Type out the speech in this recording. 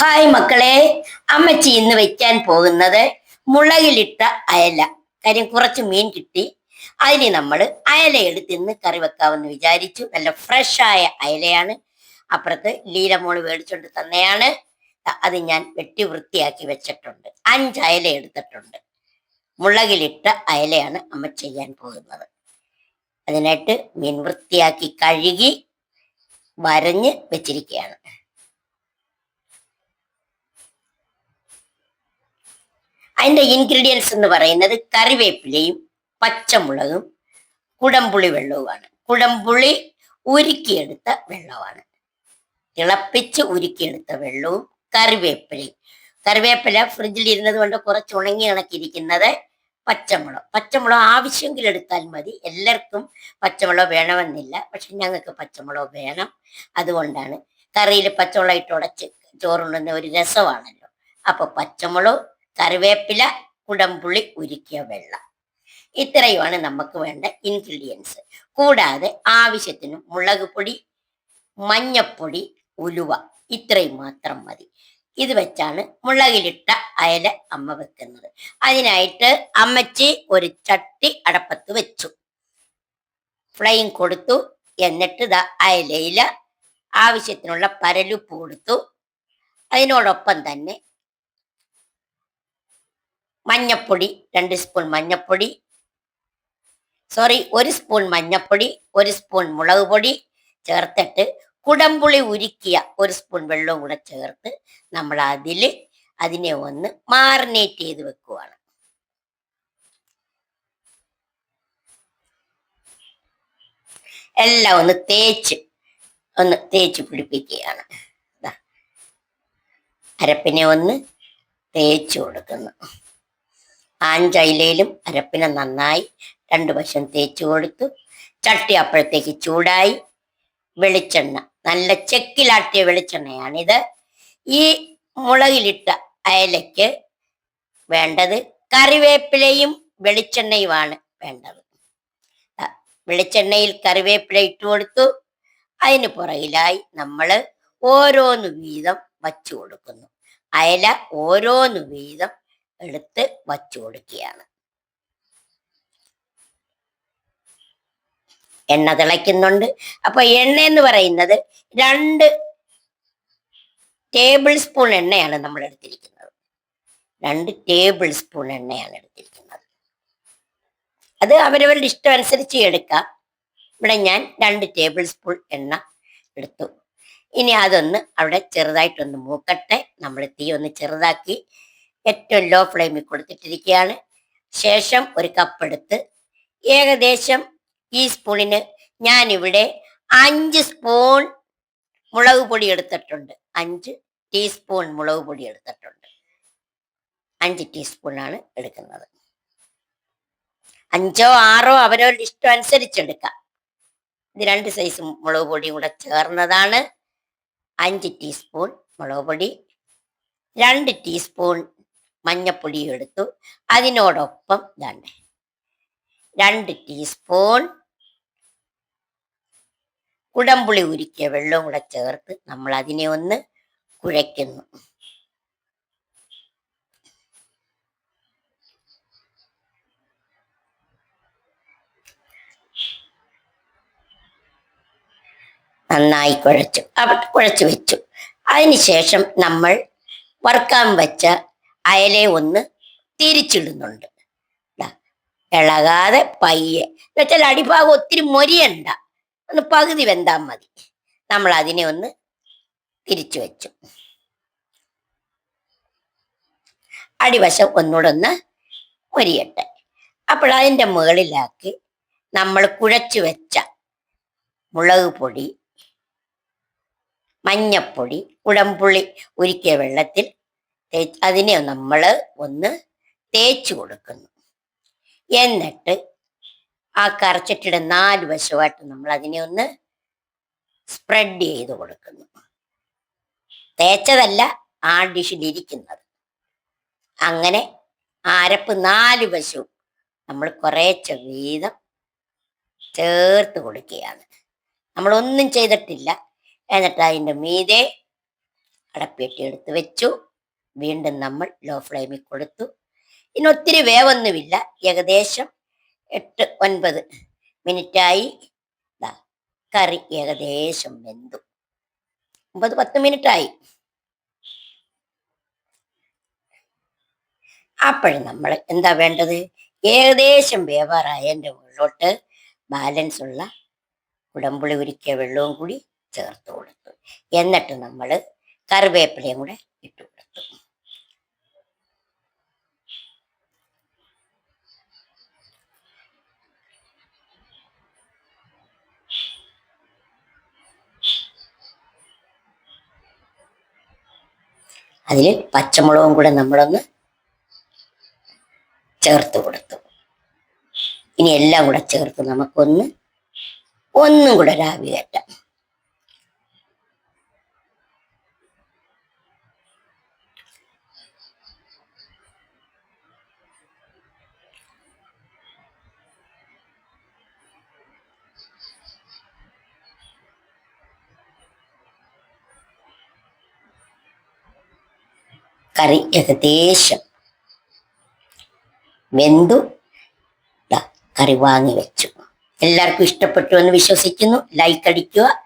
Hi മക്കളെ. അമ്മച്ചി ഇന്ന് വെക്കാൻ പോകുന്നത് മുളകിലിട്ട അയല. കാര്യം കുറച്ച് മീൻ കിട്ടി. അതിന് നമ്മൾ അയല എടുത്ത് ഇന്ന് കറി വെക്കാമെന്ന് വിചാരിച്ചു. നല്ല ഫ്രഷായ അയലയാണ്. അപ്പുറത്ത് ലീലമോൾ മേടിച്ചോണ്ട് തന്നെയാണ്. അത് ഞാൻ വെട്ടി വൃത്തിയാക്കി വെച്ചിട്ടുണ്ട്. അഞ്ച് അയല എടുത്തിട്ടുണ്ട്. മുളകിലിട്ട അയലയാണ് അമ്മ ചെയ്യാൻ പോകുന്നത്. അതിനായിട്ട് മീൻ വൃത്തിയാക്കി കഴുകി വരഞ്ഞ് വെച്ചിരിക്കുകയാണ്. അതിന്റെ ഇൻഗ്രീഡിയൻസ് എന്ന് പറയുന്നത് കറിവേപ്പിലയും പച്ചമുളകും കുടംപുളി വെള്ളവുമാണ്. കുടംപുളി ഉരുക്കിയെടുത്ത വെള്ളമാണ്. തിളപ്പിച്ച് ഉരുക്കിയെടുത്ത വെള്ളവും കറിവേപ്പിലയും. കറിവേപ്പില ഫ്രിഡ്ജിൽ ഇരുന്നത് കൊണ്ട് കുറച്ച് ഉണങ്ങി കണക്കിരിക്കുന്നത് പച്ചമുളക്. പച്ചമുളക് ആവശ്യമെങ്കിൽ എടുത്താൽ മതി. എല്ലാവർക്കും പച്ചമുളക് വേണമെന്നില്ല. പക്ഷെ ഞങ്ങൾക്ക് പച്ചമുളക് വേണം. അതുകൊണ്ടാണ് കറിയിൽ പച്ചമുളക് ഇട്ട് ഉടച്ച് ചോറുണ്ടുന്ന ഒരു രസമാണല്ലോ. അപ്പൊ പച്ചമുളക് കറിവേപ്പില കുടംപുളി ഉരുക്കിയ വെള്ളം. ഇത്രയുമാണ് നമുക്ക് വേണ്ട ഇൻഗ്രീഡിയൻസ് കൂടാതെ ആവശ്യത്തിന് മുളക് പൊടി മഞ്ഞപ്പൊടി ഉലുവ ഇത്രയും മാത്രം മതി. ഇത് വെച്ചാണ് മുളകിലിട്ട അയല അമ്മ വെക്കുന്നത്. അതിനായിട്ട് അമ്മച്ചി ഒരു ചട്ടി അടപ്പത്ത് വെച്ചു. ഫ്ലെയിം കൊടുത്തു. എന്നിട്ട് ദ അയലയില ആവശ്യത്തിനുള്ള പരലുപ്പ് കൊടുത്തു. അതിനോടൊപ്പം തന്നെ മഞ്ഞപ്പൊടി രണ്ട് സ്പൂൺ മഞ്ഞപ്പൊടി. സോറി ഒരു സ്പൂൺ മഞ്ഞപ്പൊടി ഒരു സ്പൂൺ മുളക് പൊടി ചേർത്തിട്ട് കുടംപുളി ഉരുക്കിയ ഒരു സ്പൂൺ വെള്ളവും കൂടെ ചേർത്ത് നമ്മൾ അതിൽ അതിനെ ഒന്ന് മാറിനേറ്റ് ചെയ്ത് വെക്കുവാണ്. എല്ലാം ഒന്ന് തേച്ച് ഒന്ന് തേച്ച് പിടിപ്പിക്കുകയാണ്. അരപ്പിനെ ഒന്ന് തേച്ച് കൊടുക്കുന്നു. ആഞ്ചയിലയിലും അരപ്പിനെ നന്നായി രണ്ടു വശം തേച്ചു കൊടുത്തു. ചട്ടി അപ്പോഴത്തേക്ക് ചൂടായി. വെളിച്ചെണ്ണ നല്ല ചെക്കിലാട്ടിയ വെളിച്ചെണ്ണയാണിത്. ഈ മുളകിലിട്ട അയലയ്ക്ക് വേണ്ടത് കറിവേപ്പിലയും വെളിച്ചെണ്ണയുമാണ് വേണ്ടത്. വെളിച്ചെണ്ണയിൽ കറിവേപ്പില ഇട്ട് കൊടുത്തു. അതിന് പുറകിലായി നമ്മൾ ഓരോന്ന് വീതം വച്ചു കൊടുക്കുന്നു. അയല ഓരോന്ന് വീതം എടുത്ത് വച്ചു കൊടുക്കുകയാണ്. എണ്ണ തിളയ്ക്കുന്നുണ്ട്. അപ്പൊ എണ്ണ എന്ന് പറയുന്നത് രണ്ട് ടേബിൾ സ്പൂൺ എണ്ണയാണ് നമ്മൾ എടുത്തിരിക്കുന്നത്. രണ്ട് ടേബിൾ സ്പൂൺ എണ്ണയാണ് എടുത്തിരിക്കുന്നത്. അത് അവരവരുടെ ഇഷ്ടം അനുസരിച്ച് എടുക്കാം. ഇവിടെ ഞാൻ രണ്ട് ടേബിൾ സ്പൂൺ എണ്ണ എടുത്തു. ഇനി അതൊന്ന് അവിടെ ചെറുതായിട്ടൊന്ന് മൂക്കട്ടെ. നമ്മൾ തീ ഒന്ന് ചെറുതാക്കി ഏറ്റവും ലോ ഫ്ലെയിമിൽ കൊടുത്തിട്ടിരിക്കുകയാണ് ശേഷം ഒരു കപ്പെടുത്ത് ഏകദേശം ഈ സ്പൂണിന് ഞാനിവിടെ അഞ്ച് സ്പൂൺ മുളക് പൊടി എടുത്തിട്ടുണ്ട്. അഞ്ച് ടീസ്പൂൺ മുളക് പൊടി എടുത്തിട്ടുണ്ട്. അഞ്ച് ടീസ്പൂണാണ് എടുക്കുന്നത്. അഞ്ചോ ആറോ അവരവരുടെ ഇഷ്ടം അനുസരിച്ചെടുക്കാം ഇത് രണ്ട് സൈസ് മുളക് പൊടിയും കൂടെ ചേർന്നതാണ്. അഞ്ച് ടീസ്പൂൺ മുളക് പൊടി രണ്ട് ടീസ്പൂൺ മഞ്ഞപ്പൊടി എടുത്തു. അതിനോടൊപ്പം ഇതാണ്ട് രണ്ട് ടീസ്പൂൺ കുടംപുളി ഉരുക്കിയ വെള്ളവും കൂടെ ചേർത്ത് നമ്മൾ അതിനെ ഒന്ന് കുഴയ്ക്കുന്നു. നന്നായി കുഴച്ചു. കുഴച്ചു വെച്ചു. അതിനുശേഷം നമ്മൾ വറുക്കാൻ വെച്ച അയലെ ഒന്ന് തിരിച്ചിടുന്നുണ്ട്. ഇളകാതെ പയ്യെ. എന്നുവെച്ചാൽ അടിഭാഗം ഒത്തിരി മൊരിയണ്ട. ഒന്ന് പകുതി വെന്താൽ മതി. നമ്മൾ അതിനെ ഒന്ന് തിരിച്ചു വെച്ചു. അടിവശം ഒന്നുകൂടെ ഒന്ന് മൊരിയട്ടെ. അപ്പോൾ അതിന്റെ മുകളിലാക്കി നമ്മൾ കുഴച്ചു വെച്ച മുളക് പൊടി മഞ്ഞപ്പൊടി ഉടമ്പുള്ളി ഉരുക്കിയ വെള്ളത്തിൽ അതിനെ നമ്മൾ ഒന്ന് തേച്ചു കൊടുക്കുന്നു. എന്നിട്ട് ആ കറച്ചിട്ടിയുടെ നാല് വശമായിട്ട് നമ്മൾ അതിനെ ഒന്ന് സ്പ്രെഡ് ചെയ്ത് കൊടുക്കുന്നു. തേച്ചതല്ല ആ ഡിഷിൽ ഇരിക്കുന്നത്. അങ്ങനെ ആരപ്പ് നാല് വശവും നമ്മൾ കുറേച്ച വീതം ചേർത്ത് കൊടുക്കുകയാണ്. നമ്മളൊന്നും ചെയ്തിട്ടില്ല. എന്നിട്ട് അതിന്റെ മീതെ അടപ്പെട്ടി എടുത്ത് വെച്ചു. വീണ്ടും നമ്മൾ ലോ ഫ്ലെയിമിൽ കൊടുത്തു ഇനി ഒത്തിരി വേവൊന്നുമില്ല. ഏകദേശം എട്ട് ഒൻപത് മിനിറ്റായി. ദാ കറി ഏകദേശം വെന്തു. ഒമ്പത് പത്ത് മിനിറ്റായി. അപ്പോഴും നമ്മൾ എന്താ വേണ്ടത്? ഏകദേശം വേവാറായതിന്റെ മുകളിലോട്ട് ബാലൻസ് ഉള്ള കുടമ്പുളി ഉരുക്കിയ വെള്ളവും കൂടി ചേർത്ത് കൊടുത്തു. എന്നിട്ട് നമ്മൾ കറിവേപ്പിലയും കൂടെ ഇട്ട് കൊടുത്തു. അതിൽ പച്ചമുളകും കൂടെ നമ്മളൊന്ന് ചേർത്ത് കൊടുത്തു. ഇനി എല്ലാം കൂടെ ചേർത്ത് നമുക്കൊന്ന് ഒന്നും കൂടെ രാവി കയറ്റാം കറി ഏകദേശം വെന്തു. കറി വാങ്ങി വെച്ചു. എല്ലാവർക്കും ഇഷ്ടപ്പെട്ടു എന്ന് വിശ്വസിക്കുന്നു. ലൈക്ക് അടിക്കുക